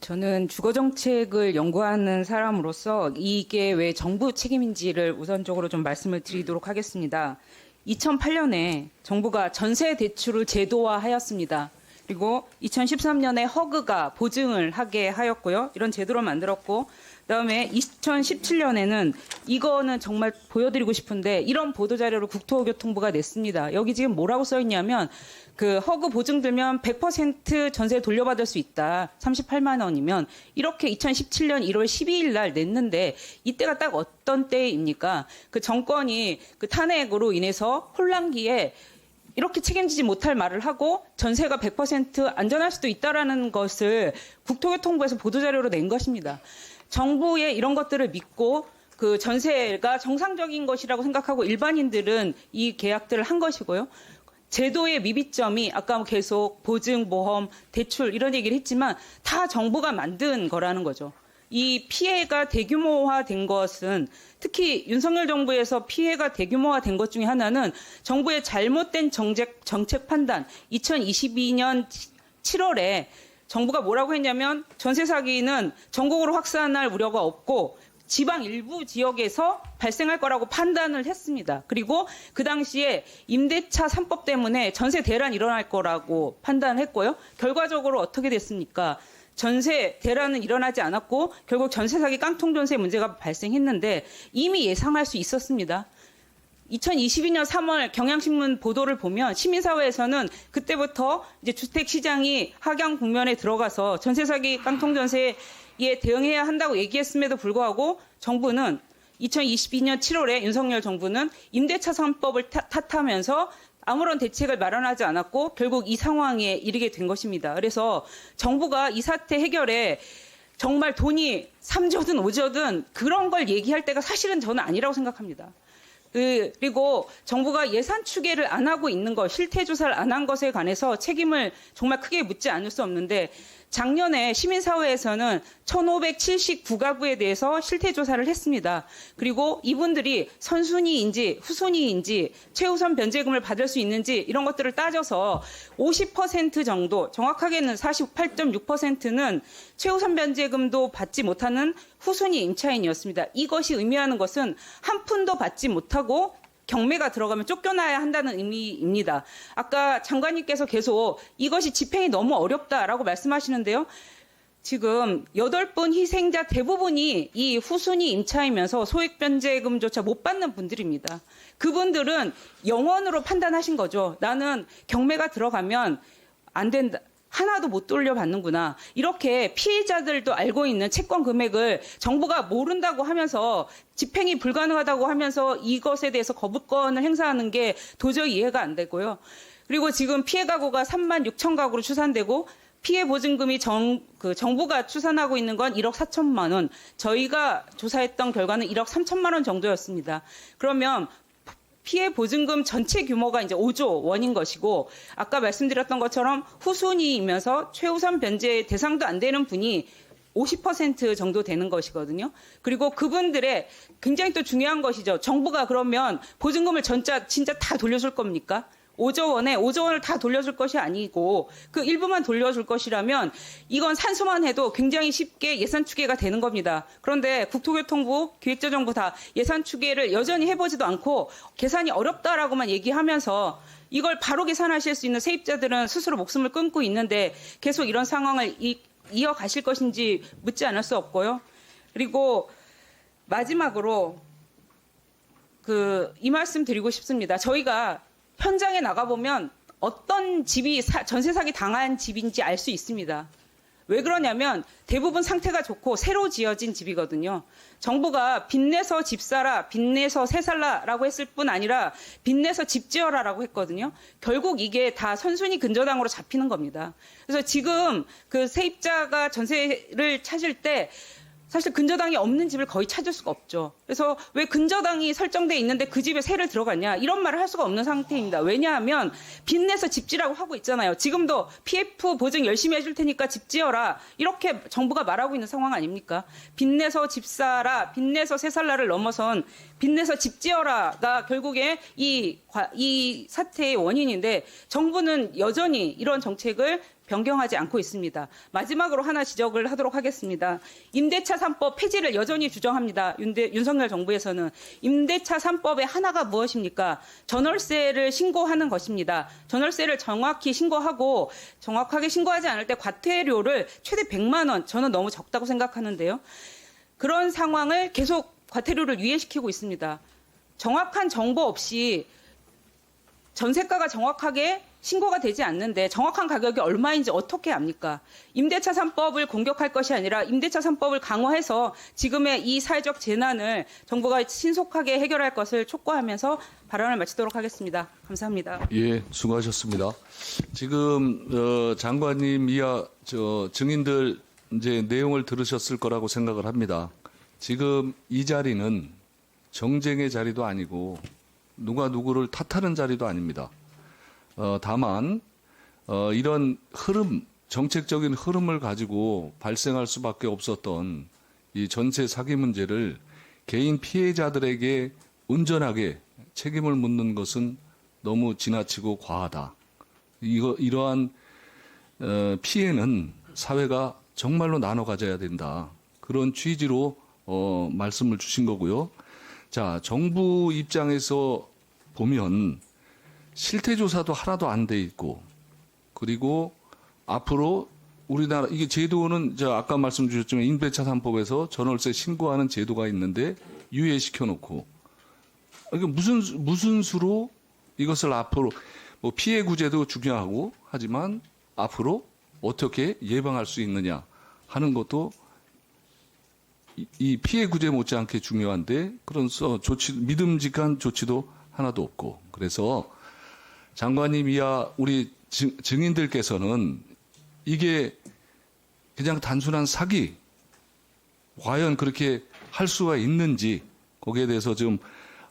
저는 주거 정책을 연구하는 사람으로서 이게 왜 정부 책임인지를 우선적으로 좀 말씀을 드리도록 하겠습니다. 2008년에 정부가 전세 대출을 제도화하였습니다. 그리고 2013년에 허그가 보증을 하게 하였고요. 이런 제도를 만들었고 그다음에 2017년에는 이거는 정말 보여드리고 싶은데 이런 보도 자료를 국토교통부가 냈습니다. 여기 지금 뭐라고 써 있냐면 그 허그 보증 들면 100% 전세 돌려받을 수 있다. 38만 원이면 이렇게 2017년 1월 12일 날 냈는데 이때가 딱 어떤 때입니까? 그 정권이 그 탄핵으로 인해서 혼란기에 이렇게 책임지지 못할 말을 하고 전세가 100% 안전할 수도 있다라는 것을 국토교통부에서 보도자료로 낸 것입니다. 정부의 이런 것들을 믿고 그 전세가 정상적인 것이라고 생각하고 일반인들은 이 계약들을 한 것이고요. 제도의 미비점이 아까 뭐 계속 보증, 보험, 대출 이런 얘기를 했지만 다 정부가 만든 거라는 거죠. 이 피해가 대규모화된 것은 특히 윤석열 정부에서 피해가 대규모화된 것 중에 하나는 정부의 잘못된 정책, 정책 판단 2022년 7월에 정부가 뭐라고 했냐면 전세 사기는 전국으로 확산할 우려가 없고 지방 일부 지역에서 발생할 거라고 판단을 했습니다. 그리고 그 당시에 임대차 3법 때문에 전세 대란 일어날 거라고 판단했고요. 결과적으로 어떻게 됐습니까? 전세 대란은 일어나지 않았고 결국 전세 사기 깡통 전세 문제가 발생했는데 이미 예상할 수 있었습니다. 2022년 3월 경향신문 보도를 보면 시민사회에서는 그때부터 이제 주택 시장이 하강 국면에 들어가서 전세 사기 깡통 전세에 대응해야 한다고 얘기했음에도 불구하고 정부는 2022년 7월에 윤석열 정부는 임대차 3법을 탓하면서 아무런 대책을 마련하지 않았고 결국 이 상황에 이르게 된 것입니다. 그래서 정부가 이 사태 해결에 정말 돈이 3조든 5조든 그런 걸 얘기할 때가 사실은 저는 아니라고 생각합니다. 그, 그리고 정부가 예산 추계를 안 하고 있는 것, 실태 조사를 안 한 것에 관해서 책임을 정말 크게 묻지 않을 수 없는데 작년에 시민사회에서는 1579가구에 대해서 실태 조사를 했습니다. 그리고 이분들이 선순위인지 후순위인지 최우선 변제금을 받을 수 있는지 이런 것들을 따져서 50% 정도, 정확하게는 48.6%는 최우선 변제금도 받지 못하는 후순위 임차인이었습니다. 이것이 의미하는 것은 한 푼도 받지 못하고 경매가 들어가면 쫓겨나야 한다는 의미입니다. 아까 장관님께서 계속 이것이 집행이 너무 어렵다라고 말씀하시는데요. 지금 여덟 분 희생자 대부분이 이 후순위 임차이면서 소액 변제금조차 못 받는 분들입니다. 그분들은 영원으로 판단하신 거죠. 나는 경매가 들어가면 안 된다. 하나도 못 돌려받는구나. 이렇게 피해자들도 알고 있는 채권 금액을 정부가 모른다고 하면서 집행이 불가능하다고 하면서 이것에 대해서 거부권을 행사하는 게 도저히 이해가 안 되고요. 그리고 지금 피해 가구가 3만 6천 가구로 추산되고 피해 보증금이 정, 그 정부가 추산하고 있는 건 1억 4천만 원. 저희가 조사했던 결과는 1억 3천만 원 정도였습니다. 그러면 피해 보증금 전체 규모가 이제 5조 원인 것이고 아까 말씀드렸던 것처럼 후순위이면서 최우선 변제 대상도 안 되는 분이 50% 정도 되는 것이거든요. 그리고 그분들의 굉장히 또 중요한 것이죠. 정부가 그러면 보증금을 전자 진짜 다 돌려줄 겁니까? 5조 원에 5조 원을 다 돌려줄 것이 아니고 그 일부만 돌려줄 것이라면 이건 산수만 해도 굉장히 쉽게 예산 추계가 되는 겁니다. 그런데 국토교통부, 기획재정부 다 예산 추계를 여전히 해보지도 않고 계산이 어렵다라고만 얘기하면서 이걸 바로 계산하실 수 있는 세입자들은 스스로 목숨을 끊고 있는데 계속 이런 상황을 이, 이어가실 것인지 묻지 않을 수 없고요. 그리고 마지막으로 그 이 말씀 드리고 싶습니다. 저희가 현장에 나가보면 어떤 집이 사- 전세 사기 당한 집인지 알 수 있습니다. 왜 그러냐면 대부분 상태가 좋고 새로 지어진 집이거든요. 정부가 빚내서 집 사라, 빚내서 새 살라라고 했을 뿐 아니라 빚내서 집 지어라라고 했거든요. 결국 이게 다 선순위 근저당으로 잡히는 겁니다. 그래서 지금 그 세입자가 전세를 찾을 때 사실 근저당이 없는 집을 거의 찾을 수가 없죠. 그래서 왜 근저당이 설정돼 있는데 그 집에 세를 들어갔냐 이런 말을 할 수가 없는 상태입니다. 왜냐하면 빚내서 집지라고 하고 있잖아요. 지금도 PF 보증 열심히 해줄 테니까 집 지어라 이렇게 정부가 말하고 있는 상황 아닙니까? 빚내서 집 사라, 빚내서 세 살라를 넘어선 빚내서 집 지어라가 결국에 이, 과- 이 사태의 원인인데 정부는 여전히 이런 정책을 변경하지 않고 있습니다. 마지막으로 하나 지적을 하도록 하겠습니다. 임대차 3법 폐지를 여전히 주장합니다. 윤대, 윤석열 정부에서는 임대차 3법의 하나가 무엇입니까? 전월세를 신고하는 것입니다. 전월세를 정확히 신고하고 정확하게 신고하지 않을 때 과태료를 최대 100만 원 저는 너무 적다고 생각하는데요. 그런 상황을 계속 과태료를 유예시키고 있습니다. 정확한 정보 없이 전세가가 정확하게 신고가 되지 않는데 정확한 가격이 얼마인지 어떻게 압니까? 임대차 3법을 공격할 것이 아니라 임대차 3법을 강화해서 지금의 이 사회적 재난을 정부가 신속하게 해결할 것을 촉구하면서 발언을 마치도록 하겠습니다. 감사합니다. 예, 수고하셨습니다. 지금 어, 장관님 이하 저 증인들 이제 내용을 들으셨을 거라고 생각을 합니다. 지금 이 자리는 정쟁의 자리도 아니고 누가 누구를 탓하는 자리도 아닙니다. 어, 다만 어, 이런 흐름, 정책적인 흐름을 가지고 발생할 수밖에 없었던 이 전세 사기 문제를 개인 피해자들에게 온전하게 책임을 묻는 것은 너무 지나치고 과하다. 이거 이러한 어, 피해는 사회가 정말로 나눠 가져야 된다. 그런 취지로 어, 말씀을 주신 거고요. 자, 정부 입장에서 보면 실태 조사도 하나도 안 돼 있고 그리고 앞으로 우리나라 이게 제도는 저 아까 말씀 주셨지만 임대차 3법에서 전월세 신고하는 제도가 있는데 유예시켜 놓고. 이게 무슨 수- 무슨 수로 이것을 앞으로 뭐 피해 구제도 중요하고 하지만 앞으로 어떻게 예방할 수 있느냐 하는 것도 이- 이 피해 구제 못지않게 중요한데 그런 서 조치 믿음직한 조치도 하나도 없고. 그래서 장관님 이하 우리 증, 증인들께서는 이게 그냥 단순한 사기 과연 그렇게 할 수가 있는지 거기에 대해서 좀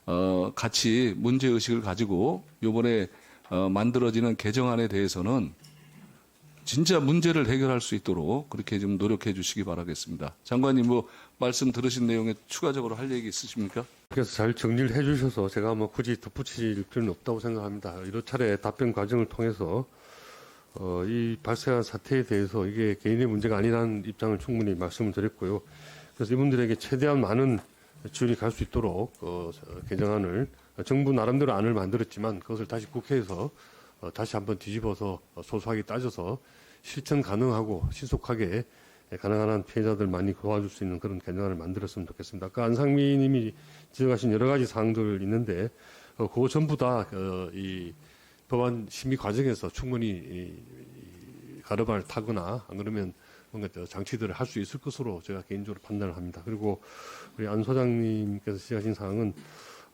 어, 같이 문제 의식을 가지고 요번에 어, 만들어지는 개정안에 대해서는 진짜 문제를 해결할 수 있도록 그렇게 좀 노력해 주시기 바라겠습니다. 장관님 뭐 말씀 들으신 내용에 추가적으로 할 얘기 있으십니까? 그래서 잘 정리를 해 주셔서 제가 뭐 굳이 덧붙일 필요는 없다고 생각합니다. 여러 차례 답변 과정을 통해서 어, 이 발생한 사태에 대해서 이게 개인의 문제가 아니라는 입장을 충분히 말씀을 드렸고요. 그래서 이분들에게 최대한 많은 지원이 갈 수 있도록 어, 개정안을 정부 나름대로 안을 만들었지만 그것을 다시 국회에서 어, 다시 한번 뒤집어서 어, 소소하게 따져서 실천 가능하고 신속하게 가능한 한 피해자들 많이 도와줄 수 있는 그런 개정안을 만들었으면 좋겠습니다. 아까 안상민님이 지적하신 여러 가지 사항들 있는데 어, 그거 전부 다 이 법안 심의 과정에서 충분히 가르마를 타거나 안 그러면 뭔가 저 장치들을 할 수 있을 것으로 제가 개인적으로 판단을 합니다. 그리고 우리 안 소장님께서 지적하신 사항은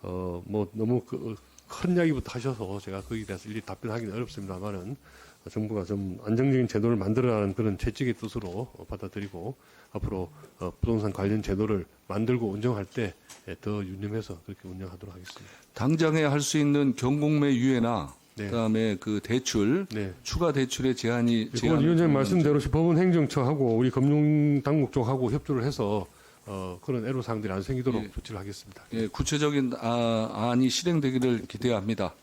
어 뭐 너무 그, 큰 이야기부터 하셔서 제가 거기에 대해서 일일이 답변하기는 어렵습니다만은 정부가 좀 안정적인 제도를 만들어라는 그런 채찍의 뜻으로 어, 받아들이고 앞으로 어, 부동산 관련 제도를 만들고 운영할 때 더 유념해서 그렇게 운영하도록 하겠습니다. 당장에 할 수 있는 경공매 유예나 네. 그다음에 그 대출 네. 추가 대출의 제한이 그건 제한을 위원장님 말씀대로 법원 행정처하고 우리 금융당국 쪽하고 협조를 해서 어, 그런 애로사항들이 안 생기도록 예. 조치를 하겠습니다. 예, 구체적인 아, 안이 실행되기를 기대합니다.